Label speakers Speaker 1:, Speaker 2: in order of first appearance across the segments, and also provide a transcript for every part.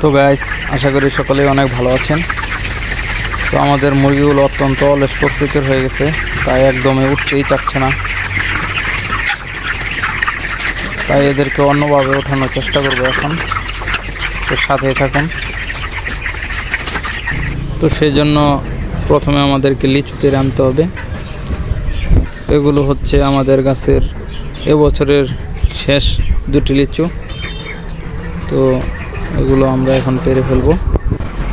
Speaker 1: তো গাইস আশা করি সকলেই অনেক ভালো আছেন। তো আমাদের মুরগিগুলো অত্যন্ত অলস হয়ে গেছে, তাই একদমই উঠতেই চাচ্ছে না। তাই এদেরকে অন্যভাবে ওঠানোর চেষ্টা করব এখন। তো সাথেই থাকুন। তো সেই জন্য প্রথমে আমাদেরকে লিচুতে আনতে হবে। এগুলো হচ্ছে আমাদের গাছের এবছরের শেষ দুটি লিচু। তো এগুলো আমরা এখন পেরে ফেলব।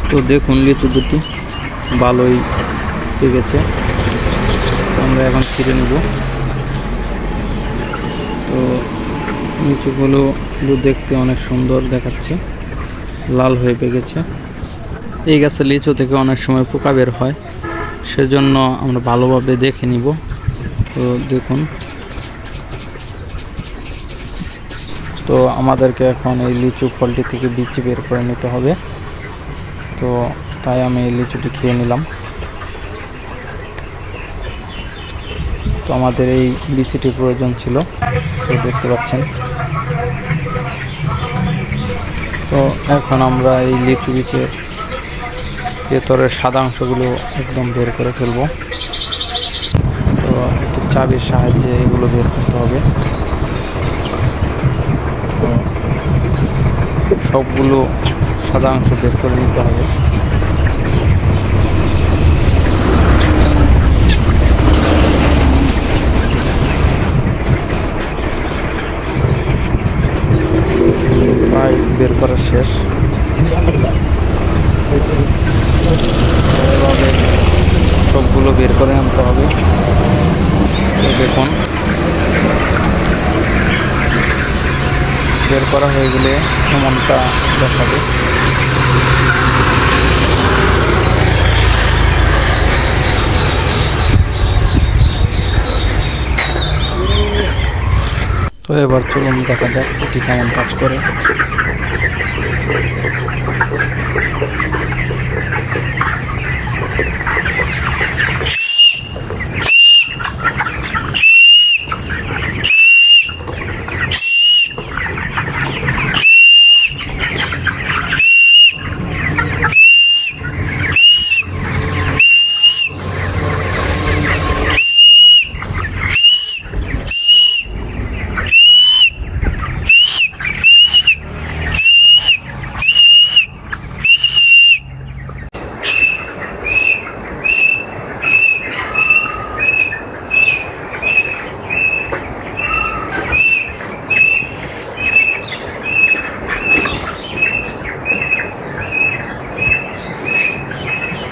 Speaker 1: তো দেখুন লিচু দুটি ভালোই পেকেছে। আমরা এখন ছিঁড়ে নেব। তো লিচুগুলো কিন্তু দেখতে অনেক সুন্দর দেখাচ্ছে। লাল হয়ে পেকেছে। এই গাছের লিচু থেকে অনেক সময় পোকা বের হয়। সেজন্য আমরা ভালোভাবে দেখে নিব। তো দেখুন। তো আমাদেরকে এখন এই লিচু ফলটি থেকে বিচি বের করে নিতে হবে। তো তাই আমি এই লিচুটি খেয়ে নিলাম। তো আমাদের এই বিচিটি প্রয়োজন ছিল দেখতে পাচ্ছেন। তো এখন আমরা এই লিচু বিচের ভেতরের সাদা অংশগুলো একদম বের করে ফেলব। তো একটু চাবির সাহায্যে এগুলো বের করতে হবে। সবগুলো সাদা অংশ বের করে নিতে হবে। বের করা শেষ। সবগুলো বের করে আনতে হবে। দেখুন। বের করা হয়ে গেলে এমনটা দেখাবে। তো এবার চলুন দেখা যাক এটি কেমন কাজ করে।